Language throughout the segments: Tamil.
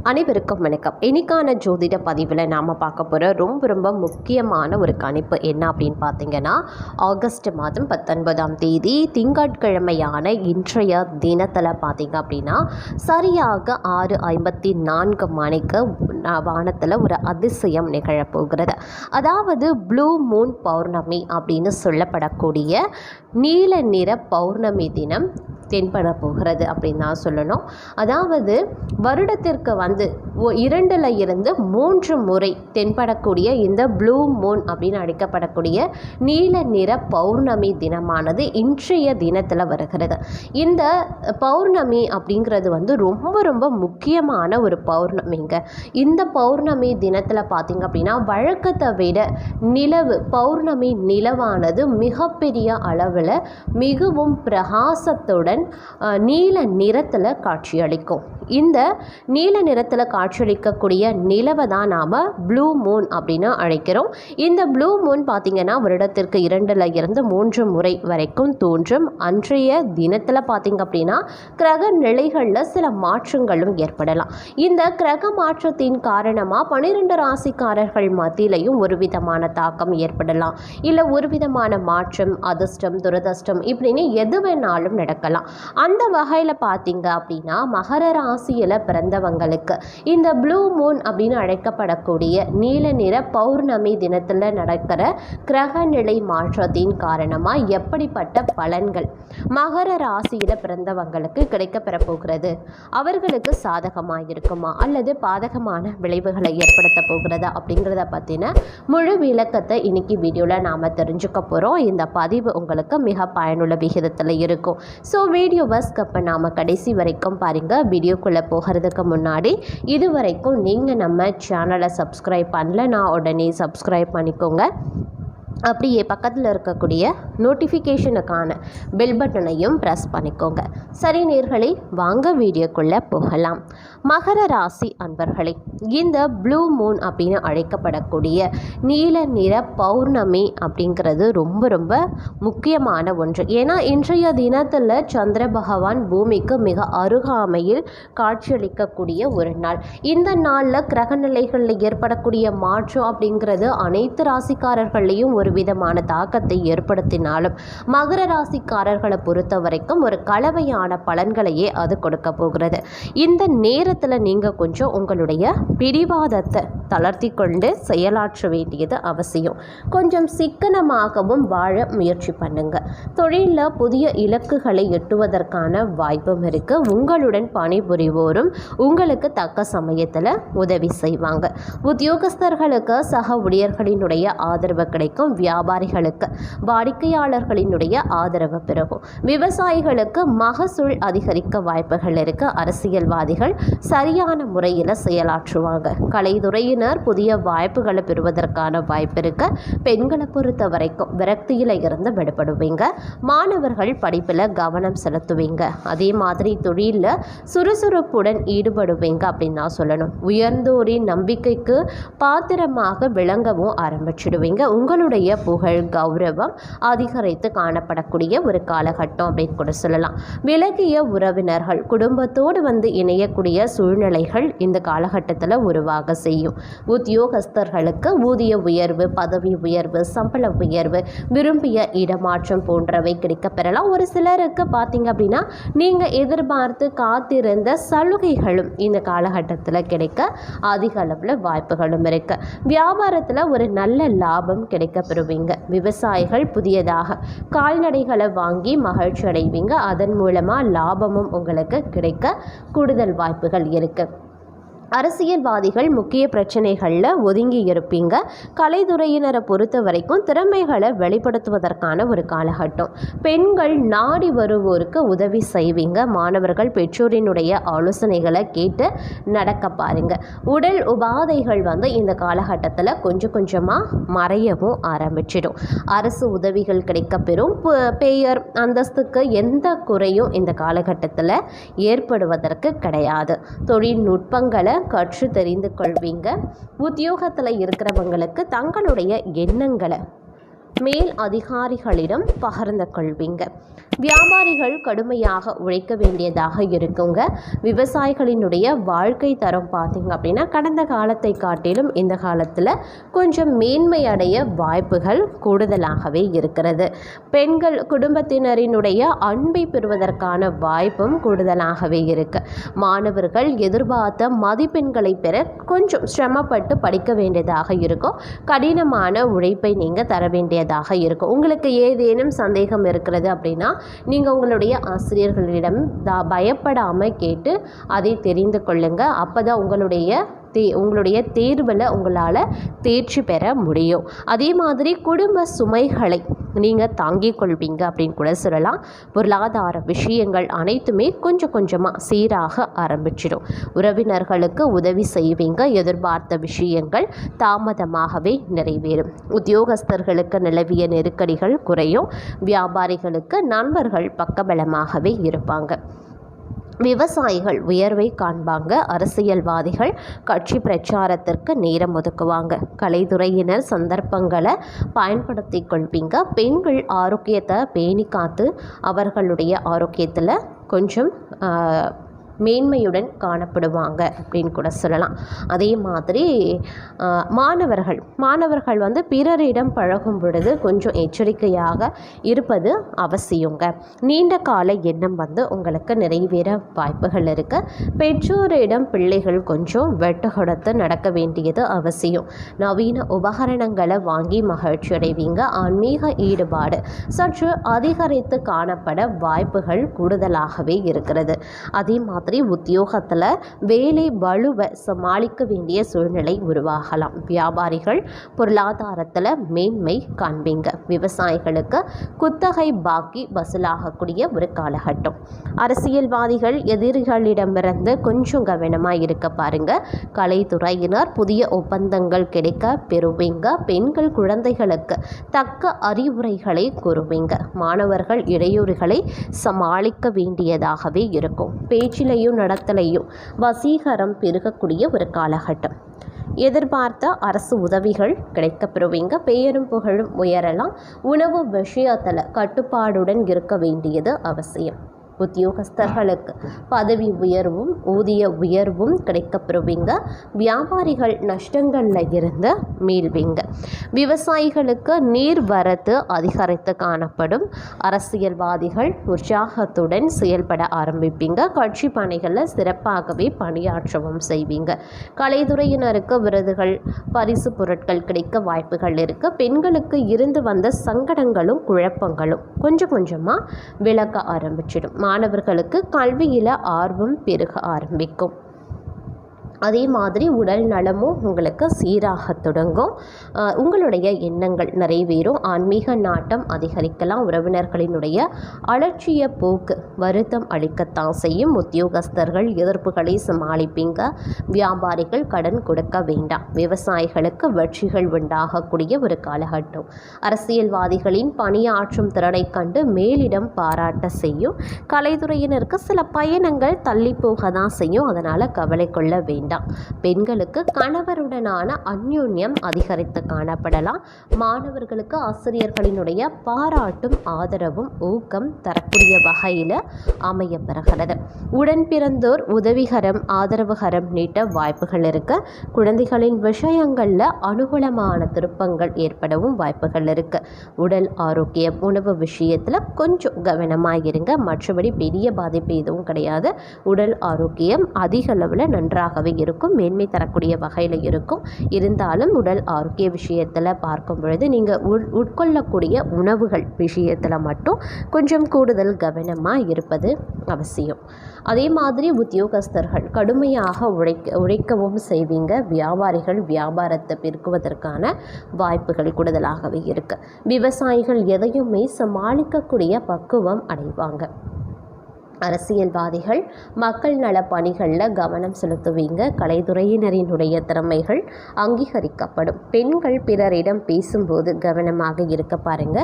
அனைவருக்கும் வணக்கம். இன்னைக்கான ஜோதிட பதிவில் நாம் பார்க்க போகிற ரொம்ப ரொம்ப முக்கியமான ஒரு கணிப்பு என்ன அப்படின்னு பார்த்தீங்கன்னா ஆகஸ்ட் மாதம் பத்தொன்பதாம் தேதி திங்கட்கிழமையான இன்றைய தினத்தில் பார்த்தீங்க அப்படின்னா சரியாக ஆறு ஐம்பத்தி நான்கு மணிக்கு வானத்தில் ஒரு அதிசயம் நிகழப்போகிறது அதாவது ப்ளூ மூன் பௌர்ணமி அப்படின்னு சொல்லப்படக்கூடிய நீல நிற பௌர்ணமி தினம் தென்பட போகிறது அப்படின்னு தான் சொல்லணும். அதாவது வருடத்திற்கு வந்து இரண்டில் இருந்து மூன்று முறை தென்படக்கூடிய இந்த ப்ளூ மூன் அப்படின்னு அழைக்கப்படக்கூடிய நீல நிற பௌர்ணமி தினமானது இன்றைய தினத்தில் வருகிறது. இந்த பௌர்ணமி அப்படிங்கிறது வந்து ரொம்ப ரொம்ப முக்கியமான ஒரு பௌர்ணமிங்க. இந்த பௌர்ணமி தினத்தில் பார்த்தீங்க அப்படின்னா வழக்கத்தை விட நிலவு பௌர்ணமி நிலவானது மிகப்பெரிய அளவில் மிகவும் பிரகாசத்துடன் அஹ், நீல நிறத்தில் காட்சியளிக்கும். இந்த நீல நிறத்தில் காட்சியளிக்கக்கூடிய நிலவை தான் நாம் ப்ளூ மூன் அப்படின்னு அழைக்கிறோம். இந்த ப்ளூ மூன் பார்த்திங்கன்னா வருடத்திற்கு இரண்டில் இருந்து மூன்று முறை வரைக்கும் தோன்றும். அன்றைய தினத்தில் பார்த்திங்க அப்படின்னா கிரக நிலைகளில் சில மாற்றங்களும் ஏற்படலாம். இந்த கிரக மாற்றத்தின் காரணமாக பன்னிரெண்டு ராசிக்காரர்கள் மத்தியிலையும் ஒரு விதமான தாக்கம் ஏற்படலாம். இல்லை ஒரு விதமான மாற்றம் அதிர்ஷ்டம் துரதிர்ஷ்டம் இப்படின்னு எது வேணாலும் நடக்கலாம். அந்த வகையில் பார்த்தீங்க அப்படின்னா மகர ராசியில் பிறந்தவங்களுக்கு இந்த ப்ளூ மூன் அப்படின்னு அழைக்கப்படக்கூடிய நீல நிற பௌர்ணமி தினத்தில் நடக்கிற கிரகநிலை மாற்றத்தின் காரணமாக எப்படிப்பட்ட பலன்கள் மகர ராசியில் பிறந்தவங்களுக்கு கிடைக்கப்பெற போகிறது? அவர்களுக்கு சாதகமாக இருக்குமா? அல்லது பாதகமான விளைவுகளை ஏற்படுத்த போகிறதா? அப்படிங்கிறத பற்றின முழு விளக்கத்தை இன்னைக்கு வீடியோவில் நாம் தெரிஞ்சுக்க போகிறோம் இந்த பதிவு உங்களுக்கு மிக பயனுள்ள விகிதத்தில் இருக்கும். ஸோ வீடியோவை ஸ்கப் நாம கடைசி வரைக்கும் பாருங்கள் வீடியோக்குள்ளே போகிறதுக்கு முன்னாடி இது வரைக்கும் நீங்கள் நம்ம சேனலை சப்ஸ்கிரைப் நான் உடனே சப்ஸ்கிரைப் பண்ணிக்கோங்க. அப்படியே பக்கத்தில் இருக்கக்கூடிய நோட்டிஃபிகேஷனுக்கான பெல் பட்டனையும் ப்ரெஸ் பண்ணிக்கோங்க. சரி நேர்களை வாங்க வீடியோக்குள்ளே போகலாம். மகர ராசி அன்பர்களே இந்த ப்ளூ மூன் அப்படின்னு அழைக்கப்படக்கூடிய நீல நிற பௌர்ணமி அப்படிங்கிறது ரொம்ப ரொம்ப முக்கியமான ஒன்று. ஏன்னா இன்றைய தினத்தில் சந்திர பகவான் பூமிக்கு மிக அருகாமையில் காட்சியளிக்கக்கூடிய ஒரு நாள். இந்த நாளில் கிரகநிலைகளில் ஏற்படக்கூடிய மாற்றம் அப்படிங்கிறது அனைத்து ராசிக்காரர்களையும் ஒரு விதமான தாக்கத்தை ஏற்படுத்தினாலும் மகர ராசிக்காரர்களை பொறுத்த வரைக்கும் ஒரு கலவையான பலன்களையே அது கொடுக்க போகிறது. இந்த நேரத்தில் நீங்கள் கொஞ்சம் உங்களுடைய பிடிவாதத்தை தளர்த்தி கொண்டு செயலாற்ற வேண்டியது அவசியம். கொஞ்சம் சிக்கனமாகவும் வாழ முயற்சி பண்ணுங்க. தொழிலில் புதிய இலக்குகளை எட்டுவதற்கான வாய்ப்பும் இருக்கு. உங்களுடன் பணிபுரிவோரும் உங்களுக்கு தக்க சமயத்தில் உதவி செய்வாங்க. உத்தியோகஸ்தர்களுக்கு சக ஊழியர்களினுடைய ஆதரவு கிடைக்கும். வியாபாரிகளுக்கு வாடிக்கையாளர்களினுடைய ஆதரவு பெருகும். விவசாயிகளுக்கு மகசூல் அதிகரிக்க வாய்ப்புகள் இருக்கு. அரசியல்வாதிகள் சரியான முறையில் செயலாற்றுவாங்க. கலைத்துறையினர் புதிய வாய்ப்புகளை பெறுவதற்கான வாய்ப்பு இருக்க. பெண்களை பொறுத்த வரைக்கும் விரக்தியில் இருந்து விடுபடுவீங்க. மாணவர்கள் படிப்பில் கவனம் செலுத்துவீங்க. அதே மாதிரி தொழிலில் சுறுசுறுப்புடன் ஈடுபடுவீங்க அப்படின்னு தான் சொல்லணும். உயர்ந்தோரின் நம்பிக்கைக்கு பாத்திரமாக விளங்கவும் ஆரம்பிச்சிடுவீங்க. உங்களுடைய புகழ் கௌரவம் அதிகரித்து காணப்படக்கூடிய ஒரு காலகட்டம் அப்படின்னு கூட சொல்லலாம். விலகிய உறவினர்கள் குடும்பத்தோடு வந்து இணையக்கூடிய சூழ்நிலைகள் இந்த காலகட்டத்தில் உருவாக செய்யும். உத்தியோகஸ்தர்களுக்கு ஊதிய உயர்வு பதவி உயர்வு சம்பள உயர்வு விரும்பிய இடமாற்றம் போன்றவை கிடைக்கப்பெறலாம். ஒரு சிலருக்கு பார்த்தீங்க அப்படின்னா நீங்கள் எதிர்பார்த்து காத்திருந்த சலுகைகளும் இந்த காலகட்டத்தில் கிடைக்க அதிக அளவில் வாய்ப்புகளும் இருக்கு. வியாபாரத்தில் ஒரு நல்ல லாபம் கிடைக்க பெறுவீங்க விவசாயிகள் புதியதாக கால்நடைகளை வாங்கி மகிழ்ச்சி அடைவீங்க அதன் மூலமாக லாபமும் உங்களுக்கு கிடைக்க கூடுதல் வாய்ப்புகள் இருக்குது அரசியல்வாதிகள் முக்கிய பிரச்சனைகளில் ஒதுங்கி இருப்பீங்க கலைத்துறையினரை பொறுத்த வரைக்கும் திறமைகளை வெளிப்படுத்துவதற்கான ஒரு காலகட்டம். பெண்கள் நாடி வருவோருக்கு உதவி செய்வீங்க. மாணவர்கள் பெற்றோரினுடைய ஆலோசனைகளை கேட்டு நடக்க பாருங்க. உடல் உபாதைகள் வந்து இந்த காலகட்டத்தில் கொஞ்சம் கொஞ்சமாக மறையவும் ஆரம்பிச்சிடும். அரசு உதவிகள் கிடைக்கப்பெறும். பு- பெயர் அந்தஸ்துக்கு எந்த குறையும் இந்த காலகட்டத்தில் ஏற்படுவதற்கு கிடையாது. தொழில்நுட்பங்களை கற்று தெரிந்து கொள்வீங்க. உத்தியோகத்தில் இருக்கிறவங்களுக்கு தங்களுடைய எண்ணங்களை மேல் அதிகாரிகளிடம் பகிர்ந்து கொள்வீங்க. வியாபாரிகள் கடுமையாக உழைக்க வேண்டியதாக இருக்குங்க. விவசாயிகளினுடைய வாழ்க்கை தரம் பார்த்தீங்க அப்படின்னா கடந்த காலத்தை காட்டிலும் இந்த காலத்தில் கொஞ்சம் மேன்மை அடைய வாய்ப்புகள் கூடுதலாகவே இருக்கிறது. பெண்கள் குடும்பத்தினரினுடைய அன்பை பெறுவதற்கான வாய்ப்பும் கூடுதலாகவே இருக்கு. மாணவர்கள் எதிர்பார்த்த மதிப்பெண்களை பெற கொஞ்சம் சிரமப்பட்டு படிக்க வேண்டியதாக இருக்கும். கடினமான உழைப்பை நீங்கள் தர வேண்டியது வேண்டியதாக இருக்கும் உங்களுக்கு ஏதேனும் சந்தேகம் இருக்கிறது அப்படின்னா நீங்கள் உங்களுடைய ஆசிரியர்களிடம் தா பயப்படாமல் கேட்டு அதை தெரிந்து கொள்ளுங்கள் அப்போ தான் உங்களுடைய தே உங்களுடைய தேர்வில் உங்களால் தேர்ச்சி பெற முடியும். அதே மாதிரி குடும்ப சுமைகளை நீங்கள் தாங்கிக் கொள்வீங்க அப்படின்னு கூட சொல்லலாம். பொருளாதார விஷயங்கள் அனைத்துமே கொஞ்சம் கொஞ்சமாக சீராக ஆரம்பிச்சிடும். உறவினர்களுக்கு உதவி செய்வீங்க. எதிர்பார்த்த விஷயங்கள் தாமதமாகவே நிறைவேறும். உத்தியோகஸ்தர்களுக்கு நிலவிய நெருக்கடிகள் குறையும். வியாபாரிகளுக்கு நண்பர்கள் பக்கபலமாகவே இருப்பாங்க. விவசாயிகள் உயர்வை காண்பாங்க. அரசியல்வாதிகள் கட்சி பிரச்சாரத்திற்கு நேரம் ஒதுக்குவாங்க. கலைத்துறையினர் சந்தர்ப்பங்களை பயன்படுத்தி கொள்வீங்க. பெண்கள் ஆரோக்கியத்தை பேணி காத்து அவர்களுடைய ஆரோக்கியத்தில் கொஞ்சம் மேன்மையுடன் காணப்படுவாங்க அப்படின்னு கூட சொல்லலாம். அதே மாதிரி மாணவர்கள் மாணவர்கள் வந்து பிறரிடம் பழகும் பொழுது கொஞ்சம் எச்சரிக்கையாக இருப்பது அவசியங்க. நீண்ட கால எண்ணம் வந்து உங்களுக்கு நிறைவேற வாய்ப்புகள் இருக்குது பெற்றோரிடம் பிள்ளைகள் கொஞ்சம் வெட்டு கொடுத்து நடக்க வேண்டியது அவசியம். நவீன உபகரணங்களை வாங்கி மகிழ்ச்சி அடைவீங்க. ஆன்மீக ஈடுபாடு சற்று அதிகரித்து காணப்பட வாய்ப்புகள் கூடுதலாகவே இருக்கிறது. அதே மாதிரி உத்தியோகத்தில் வேலை வலுவை சமாளிக்க வேண்டிய சூழ்நிலை உருவாகலாம். வியாபாரிகள் பொருளாதாரத்தில் மேன்மை காண்பீங்க. விவசாயிகளுக்கு குத்தகை பாக்கி வசூலாகக்கூடிய ஒரு காலகட்டம். அரசியல்வாதிகள் எதிரிகளிடமிருந்து கொஞ்சம் கவனமாக இருக்க பாருங்க. கலைத்துறையினர் புதிய ஒப்பந்தங்கள் கிடைக்க பெறுவீங்க. பெண்கள் குழந்தைகளுக்கு தக்க அறிவுரைகளை கூறுவீங்க. மாணவர்கள் இடையூறுகளை சமாளிக்க வேண்டியதாகவே இருக்கும். பேச்சிலையும் நடத்தலையும் வசீகரம் பெருகக்கூடிய ஒரு காலகட்டம். எதிர்பார்த்த அரசு உதவிகள் கிடைக்கப்பெறுவீங்க. பெயரும் புகழும் உயரலாம். உணவு விஷயத்தில் கட்டுப்பாடுடன் இருக்க வேண்டியது அவசியம். உத்தியோகஸ்தர்களுக்கு பதவி உயர்வும் ஊதிய உயர்வும் கிடைக்கப்பெறுவீங்க. வியாபாரிகள் நஷ்டங்களில் இருந்து மீள்வீங்க. விவசாயிகளுக்கு நீர் வரத்து அதிகரித்து காணப்படும். அரசியல்வாதிகள் உற்சாகத்துடன் செயல்பட ஆரம்பிப்பீங்க. கட்சி பணிகளில் சிறப்பாகவே பணியாற்றவும் செய்வீங்க. கலைத்துறையினருக்கு விருதுகள் பரிசு பொருட்கள் கிடைக்க வாய்ப்புகள் இருக்குது பெண்களுக்கு இருந்து வந்த சங்கடங்களும் குழப்பங்களும் கொஞ்சம் கொஞ்சமாக விளக்க ஆரம்பிச்சிடும். மாணவர்களுக்கு கல்வியில் ஆர்வம் பெருக ஆரம்பிக்கும். அதே மாதிரி உடல் நலமும் உங்களுக்கு சீராக தொடங்கும். உங்களுடைய எண்ணங்கள் நிறைவேறும். ஆன்மீக நாட்டம் அதிகரிக்கலாம். உறவினர்களினுடைய அலட்சிய போக்கு வருத்தம் அளிக்கத்தான் செய்யும். உத்தியோகஸ்தர்கள் எதிர்ப்புகளை சமாளிப்பீங்க. வியாபாரிகள் கடன் கொடுக்க வேண்டாம். விவசாயிகளுக்கு வெற்றிகள் உண்டாகக்கூடிய ஒரு காலகட்டம். அரசியல்வாதிகளின் பணியாற்றும் திறனை கண்டு மேலிடம் பாராட்ட செய்யும். கலைத்துறையினருக்கு சில பயணங்கள் தள்ளி போக தான் செய்யும். அதனால் கவலை கொள்ள வேண்டும். பெண்களுக்கு கணவருடனான அந்யோன்யம் அதிகரித்து காணப்படலாம். மாணவர்களுக்கு ஆசிரியர்களினுடைய பாராட்டும் ஆதரவும் ஊக்கம் தரக்கூடிய வகையில் அமைய பெறுகிறது. உடன் பிறந்தோர் உதவிகரம் ஆதரவுகரம் நீட்ட வாய்ப்புகள் இருக்கு. குழந்தைகளின் விஷயங்களில் அனுகூலமான திருப்பங்கள் ஏற்படவும் வாய்ப்புகள் இருக்கு. உடல் ஆரோக்கியம் உணவு விஷயத்தில் கொஞ்சம் கவனமாக இருங்க. மற்றபடி பெரிய பாதிப்பு எதுவும் கிடையாது. உடல் ஆரோக்கியம் அதிக அளவில் நன்றாகவே இருக்கும். மேன்மை தரக்கூடிய வகையில் இருக்கும். இருந்தாலும் உடல் ஆரோக்கிய விஷயத்தில் பார்க்கும் பொழுது நீங்கள் உள் உட்கொள்ளக்கூடிய உணவுகள் விஷயத்தில் மட்டும் கொஞ்சம் கூடுதல் கவனமாக இருப்பது அவசியம். அதே மாதிரி உத்தியோகஸ்தர்கள் கடுமையாக உழைக்க உழைக்கவும் செய்வீங்க. வியாபாரிகள் வியாபாரத்தை பெருக்குவதற்கான வாய்ப்புகள் கூடுதலாகவே இருக்குது விவசாயிகள் எதையுமே சமாளிக்கக்கூடிய பக்குவம் அடைவாங்க. அரசியல்வாதிகள் மக்கள் நல பணிகளில் கவனம் செலுத்துவீங்க. கலைத்துறையினரினுடைய திறமைகள் அங்கீகரிக்கப்படும். பெண்கள் பிறரிடம் பேசும்போது கவனமாக இருக்க பாருங்க.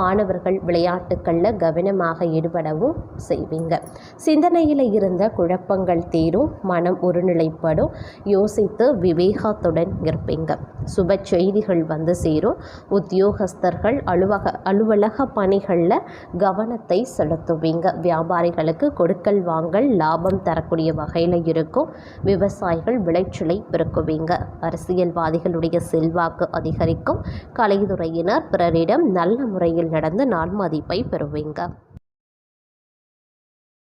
மாணவர்கள் விளையாட்டுகளில் கவனமாக ஈடுபடவும் செய்வீங்க. சிந்தனையில் இருந்த குழப்பங்கள் தீரும் மனம் ஒருநிலைப்படும். யோசித்து விவேகத்துடன் இருப்பீங்க. சுப செய்திகள் வந்து சேரும். உத்தியோகஸ்தர்கள் அலுவலக அலுவலக பணிகளில் கவனத்தை செலுத்துவீங்க. வியாபாரிகளுக்கு கொடுக்கல் வாங்கல் லாபம் தரக்கூடிய வகையில் இருக்கும். விவசாயிகள் விளைச்சலை பெருக்குவீங்க. அரசியல்வாதிகளுடைய செல்வாக்கு அதிகரிக்கும். கலைத்துறையினர் பிறரிடம் நல்ல முறையில் நடந்து நாள் மதிப்பை பெறுவீங்க.